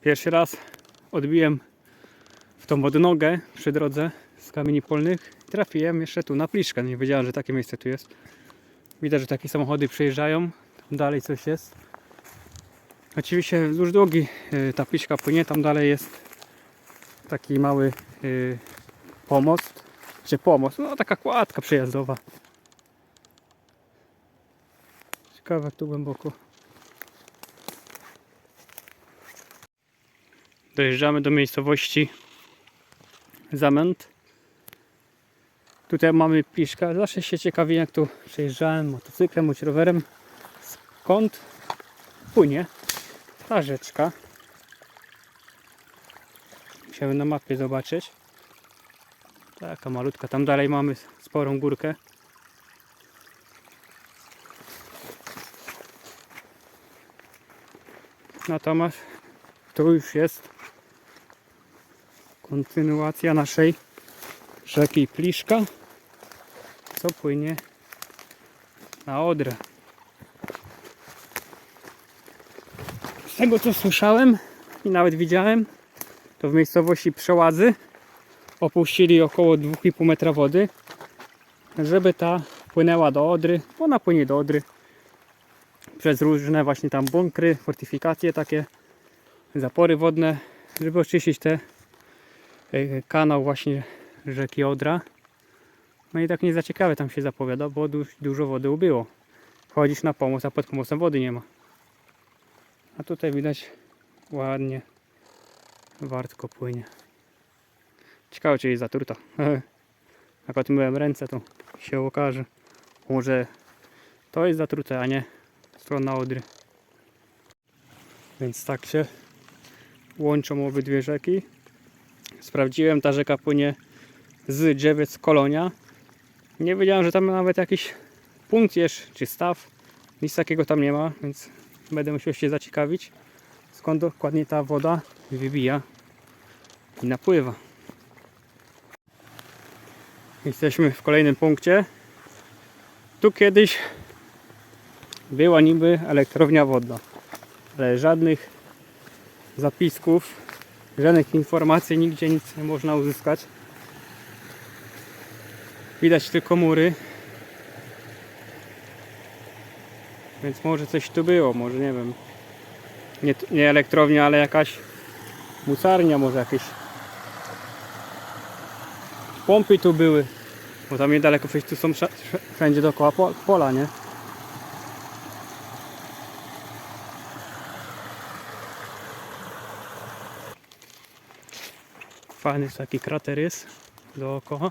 Pierwszy raz odbiłem w tą odnogę przy drodze z kamieni polnych. Trafiłem jeszcze tu na pliszkę. Nie wiedziałem, że takie miejsce tu jest. Widać, że takie samochody przyjeżdżają. Tam dalej coś jest. Oczywiście wzdłuż drogi y, ta pliszka płynie. Tam dalej jest taki mały y, pomost. Czy pomost? No taka kładka przejazdowa. Ciekawe tu głęboko. Dojeżdżamy do miejscowości Zamęt. Tutaj mamy piszka. Zawsze się ciekawi jak tu przejeżdżałem motocyklem bądź rowerem. Skąd płynie ta rzeczka. Musiałem na mapie zobaczyć. Taka malutka. Tam dalej mamy sporą górkę. Natomiast tu już jest kontynuacja naszej rzeki Pliszka, co płynie na Odrę. Z tego co słyszałem i nawet widziałem, to w miejscowości Przeładzy opuścili około 2,5 metra wody, żeby ta płynęła do Odry. Ona płynie do Odry przez różne właśnie tam bunkry, fortyfikacje takie, zapory wodne, żeby oczyścić te kanał właśnie rzeki Odra. No i tak nie za ciekawe tam się zapowiada, bo du dużo wody ubyło. Wchodzisz na pomoc, a pod pomocem wody nie ma. A tutaj widać ładnie wartko płynie. Ciekawe czy jest zatruta. Jak odmyłem ręce to się okaże. Może to jest zatrute, a nie strona Odry. Więc tak się łączą obydwie rzeki. Sprawdziłem, ta rzeka płynie z Dziewiec Kolonia. Nie wiedziałem, że tam nawet jakiś punkt jest, czy staw. Nic takiego tam nie ma, więc będę musiał się zaciekawić, skąd dokładnie ta woda wybija i napływa. Jesteśmy w kolejnym punkcie. Tu kiedyś była niby elektrownia wodna, ale żadnych zapisków, żadnych informacji, nigdzie nic nie można uzyskać. Widać tylko mury. Więc może coś tu było, może nie wiem. Nie, nie elektrownia, ale jakaś mucarnia, może jakieś pompy tu były. Bo tam niedaleko przecież tu są wsz- wszędzie dookoła po- pola, nie? Fajny taki krater jest dookoła.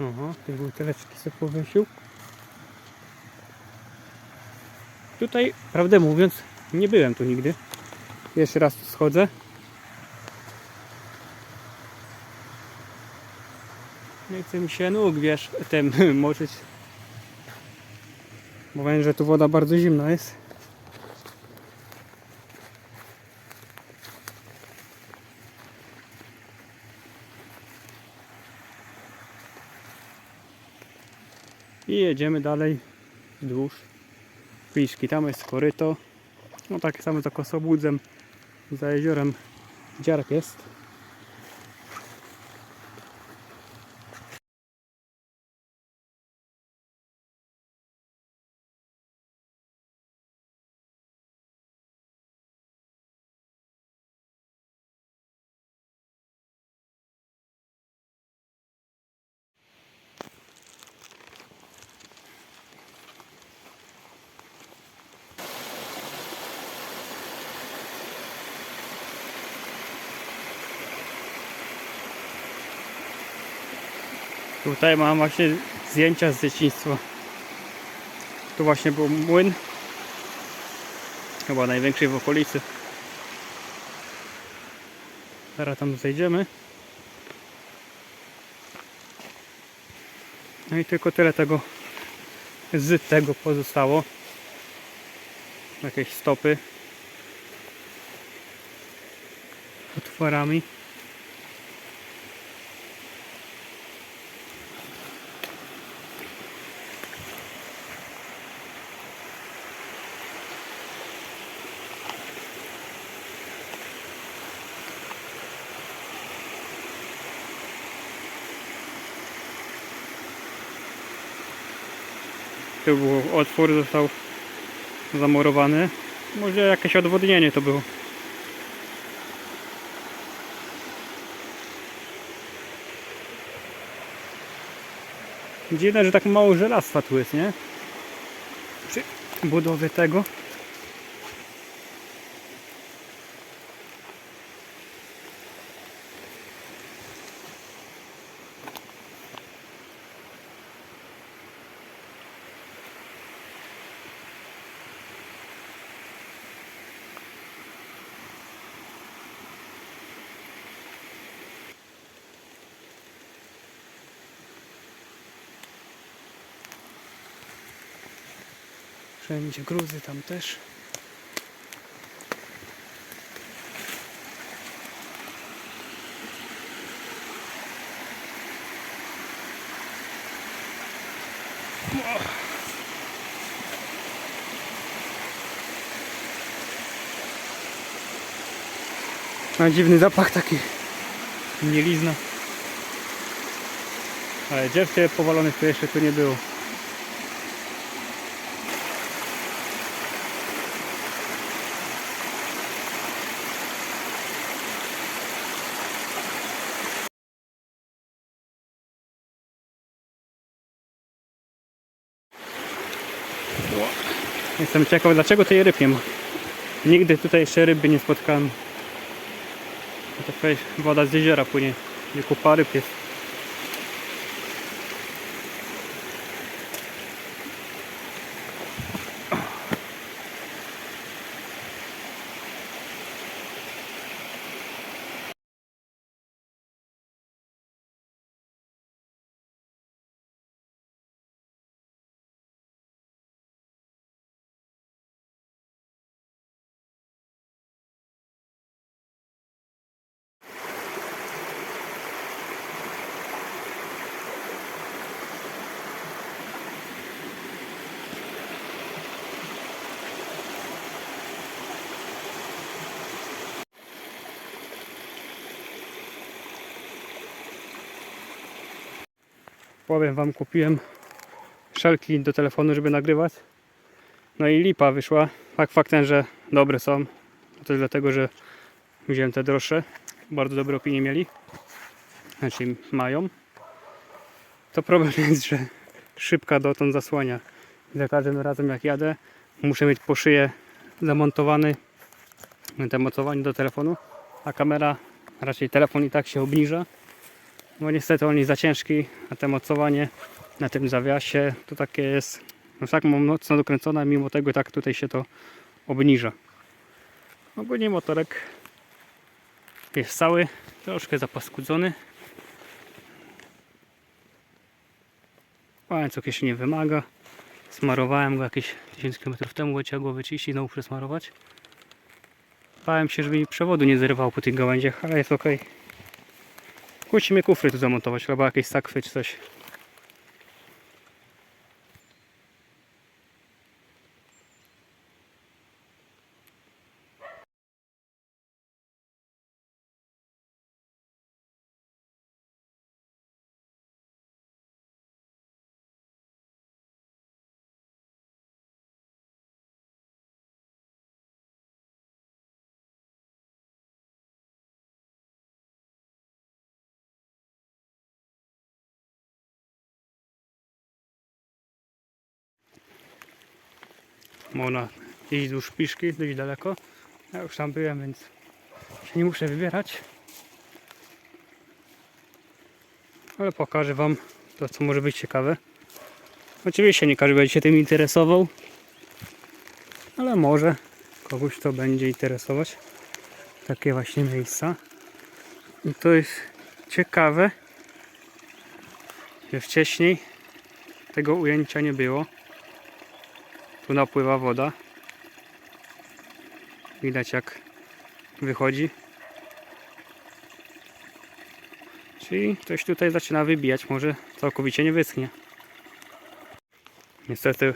Aha, te buteleczki sobie powiesił. Tutaj, prawdę mówiąc, nie byłem tu nigdy. Jeszcze raz tu schodzę. Nie chce mi się nóg, wiesz, tym moczyć. Bo wiem, że tu woda bardzo zimna jest. I jedziemy dalej wzdłuż Pliszki. Tam jest koryto. No takie same za Kosobudzem, za jeziorem Dziark jest. Tutaj mam właśnie zdjęcia z dzieciństwa. Tu właśnie był młyn. Chyba największy w okolicy. Teraz tam zejdziemy. No i tylko tyle tego z tego pozostało. Jakieś stopy otworami. Tu był otwór, został zamurowany. Może jakieś odwodnienie to było. Dziwne, że tak mało żelastwa tu jest, nie? Przy budowie tego. Wszędzie gruzy tam też. Ma dziwny zapach taki. Mielizna. Ale dziew powalonych to jeszcze tu nie było. Jestem ciekaw, dlaczego tej ryb nie ma. Nigdy tutaj jeszcze ryby nie spotkałem. To jakaś woda z jeziora płynie. Nie kupa ryb jest. Powiem wam, kupiłem szelki do telefonu, żeby nagrywać. No i lipa wyszła. Fakt faktem, że dobre są. To jest dlatego, że wziąłem te droższe. Bardzo dobre opinie mieli. Znaczy mają. To problem jest, że szybka dotąd zasłania. Za każdym razem jak jadę, muszę mieć po szyję zamontowany te mocowanie do telefonu, a kamera, raczej telefon i tak się obniża. Bo niestety on jest za ciężki, a to mocowanie na tym zawiasie to takie jest no tak mocno dokręcone, mimo tego tak tutaj się to obniża. Ogólnie motorek jest cały, troszkę zapaskudzony. Łańcuch jeszcze nie wymaga. Smarowałem go jakieś 1000 km temu, bo trzeba go wyczyścić znowu przesmarować. Bałem się, żeby mi przewodu nie zerwało po tych gałęziach, ale jest ok. Musimy kufry tu zamontować, albo jakieś sakwy czy coś. Można iść wzdłuż Piszki, dość daleko. Ja już tam byłem, więc się nie muszę wybierać. Ale pokażę Wam to, co może być ciekawe. Oczywiście nie każdy będzie się tym interesował, ale może kogoś to będzie interesować. Takie właśnie miejsca. I to jest ciekawe, że wcześniej tego ujęcia nie było. Tu napływa woda. Widać jak wychodzi. Czyli coś tutaj zaczyna wybijać, może całkowicie nie wyschnie. Niestety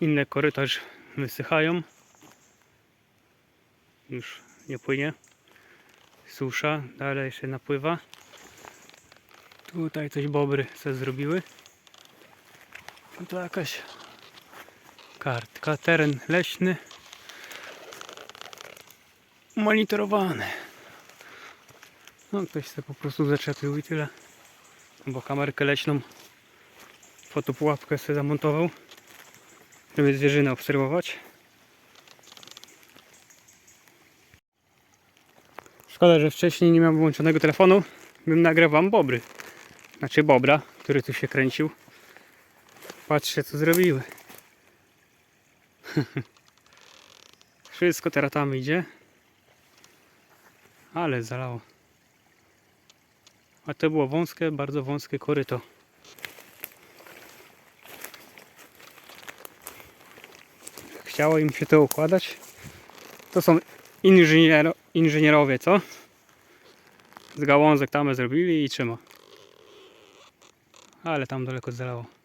inne korytarz wysychają. Już nie płynie. Susza, dalej się napływa. Tutaj coś bobry co zrobiły. To jakaś kartka, teren leśny. Monitorowany. No ktoś sobie po prostu zaczepił i tyle. Bo kamerkę leśną fotopułapkę sobie zamontował, żeby zwierzynę obserwować. Szkoda, że wcześniej nie miałem włączonego telefonu. Bym nagrał wam bobry. Znaczy bobra, który tu się kręcił. Patrzcie co zrobiły. Wszystko teraz tam idzie. Ale zalało. A to było wąskie, bardzo wąskie koryto. Chciało im się to układać. To są inżyniero, inżynierowie, co? Z gałązek tamę zrobili i trzyma. Ale tam daleko zalało.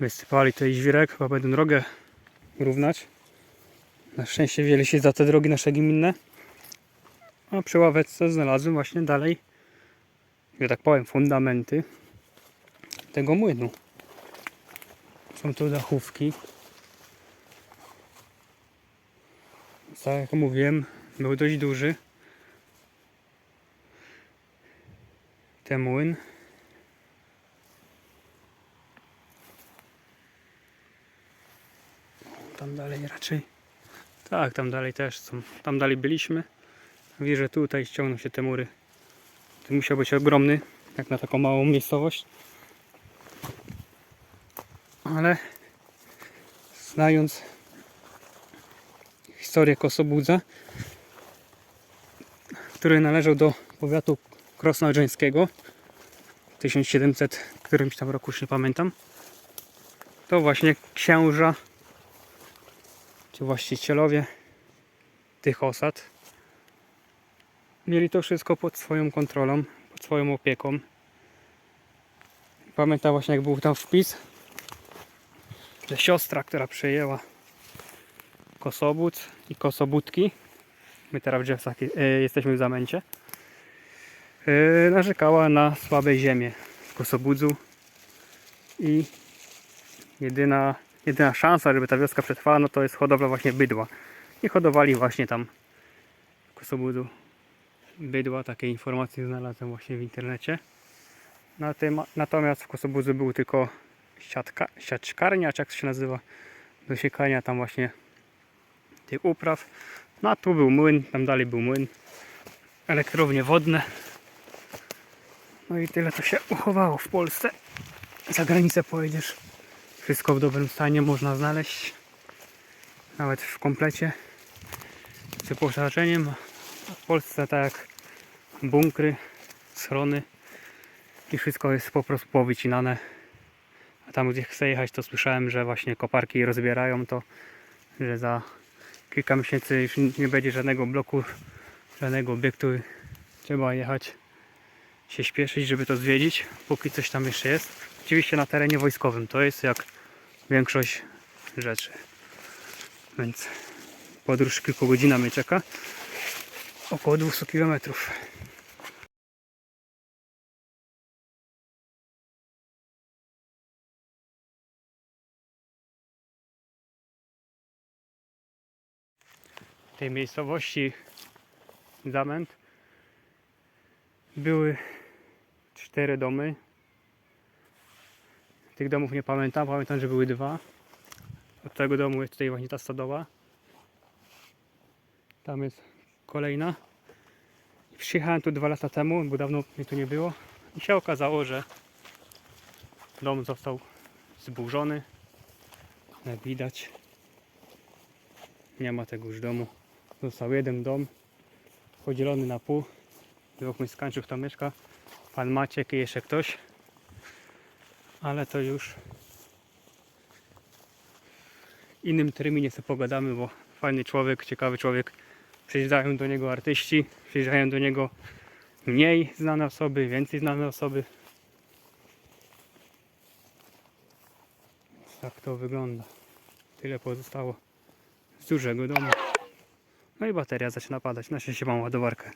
Wysypali tutaj żwirek, chyba będą drogę równać. Na szczęście wzięli się za te drogi nasze gminne. A przy ławeczce znalazłem właśnie dalej, że tak powiem, fundamenty tego młynu. Są tu dachówki. Tak jak mówiłem, był dość duży. Ten młyn. Tam dalej raczej. Tak, tam dalej też są. Tam dalej byliśmy. Widzę, że tutaj ściągną się te mury. To musiał być ogromny, jak na taką małą miejscowość. Ale znając historię Kosobudza, który należał do powiatu krosnoodrzańskiego w 1700 którymś tam roku, już nie pamiętam, to właśnie księża ci właścicielowie tych osad. Mieli to wszystko pod swoją kontrolą, pod swoją opieką. Pamiętam właśnie jak był tam wpis, że siostra, która przejęła Kosobód i Kosobudki, my teraz w Drzewcach e, jesteśmy w Zamęcie, e, narzekała na słabe ziemię w Kosobudzu i jedyna jedyna szansa, żeby ta wioska przetrwała, no to jest hodowla właśnie bydła. I hodowali właśnie tam w Kosobudu bydła. Takie informacje znalazłem właśnie w internecie. Natomiast w Kosobudzu był tylko siatka, siaczkarnia, czy jak to się nazywa, do siekania tam właśnie tych upraw. No a tu był młyn, tam dalej był młyn. Elektrownie wodne. No i tyle to się uchowało w Polsce. Za granicę pojedziesz. Wszystko w dobrym stanie można znaleźć. Nawet w komplecie. Z wyposażeniem. W Polsce tak jak bunkry, schrony i wszystko jest po prostu powycinane. A tam gdzie chcę jechać to słyszałem, że właśnie koparki rozbierają to, że za kilka miesięcy już nie będzie żadnego bloku, żadnego obiektu. Trzeba jechać się śpieszyć, żeby to zwiedzić, póki coś tam jeszcze jest. Oczywiście na terenie wojskowym, to jest jak większość rzeczy. Więc podróż kilku godzin mnie czeka. Około 200 km. W tej miejscowości Zamęt były cztery domy. Tych domów nie pamiętam, pamiętam, że były dwa. Od tego domu jest tutaj właśnie ta stodoła. Tam jest kolejna. Przyjechałem tu dwa lata temu, bo dawno mnie tu nie było. I się okazało, że dom został zburzony. Jak widać, nie ma tego już domu. Został jeden dom podzielony na pół. Dwóch mieszkańców tam mieszka. Pan Maciek i jeszcze ktoś. Ale to już innym terminie sobie pogadamy, bo fajny człowiek, ciekawy człowiek. Przyjeżdżają do niego artyści, przyjeżdżają do niego mniej znane osoby, więcej znane osoby. Tak to wygląda. Tyle pozostało z dużego domu. No i bateria zaczyna padać. Na szczęście mam ładowarkę.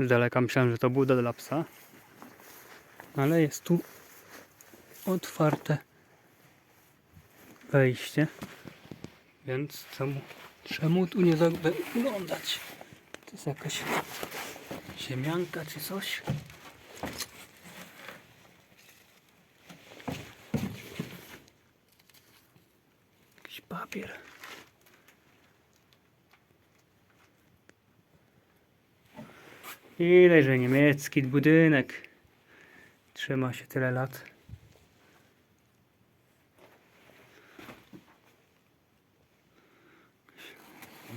Z daleka myślałem, że to buda dla psa. Ale jest tu otwarte wejście. Więc czemu, czemu tu nie zaglądać? To jest jakaś ziemianka czy coś? Jakiś papier. Ile, że niemiecki budynek. Trzyma się tyle lat.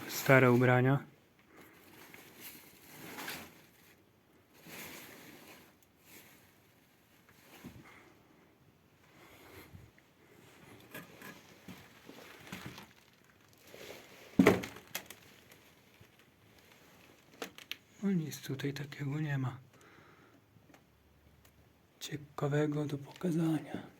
Stare ubrania. No nic tutaj takiego nie ma. Ciekawego do pokazania.